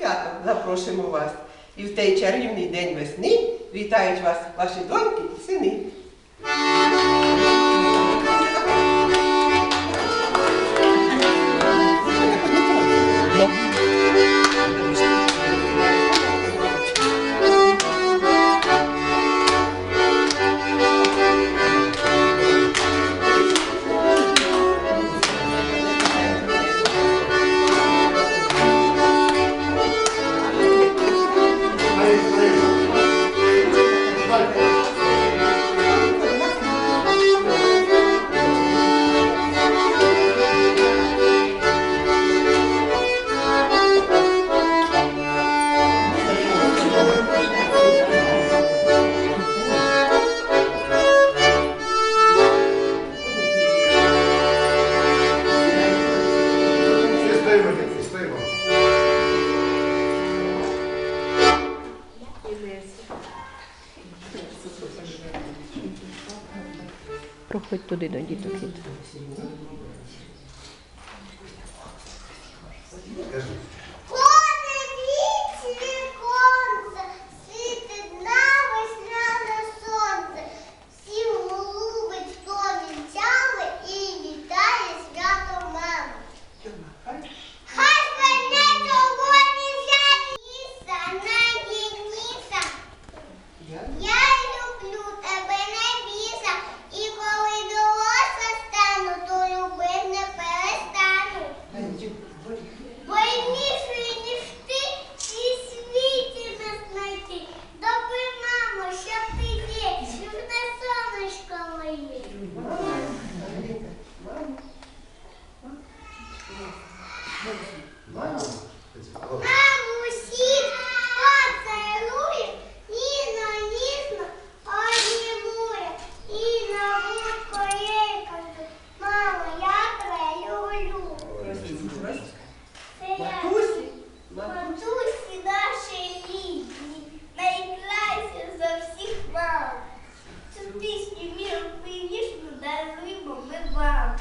святом запрошуємо вас. І в цей чарівний день весни вітають вас ваші доньки і сини. Проходь туди до діток. іди. Кажи. Мамо. Маму, всіх поцілує, ніжно, ніжно обіймує. І на вушко їй кажу, мамо, я тебе люблю. Це я. Матусі, рідні, найкраще за всіх мам. Цю пісню міру ніжно даруємо ми вам.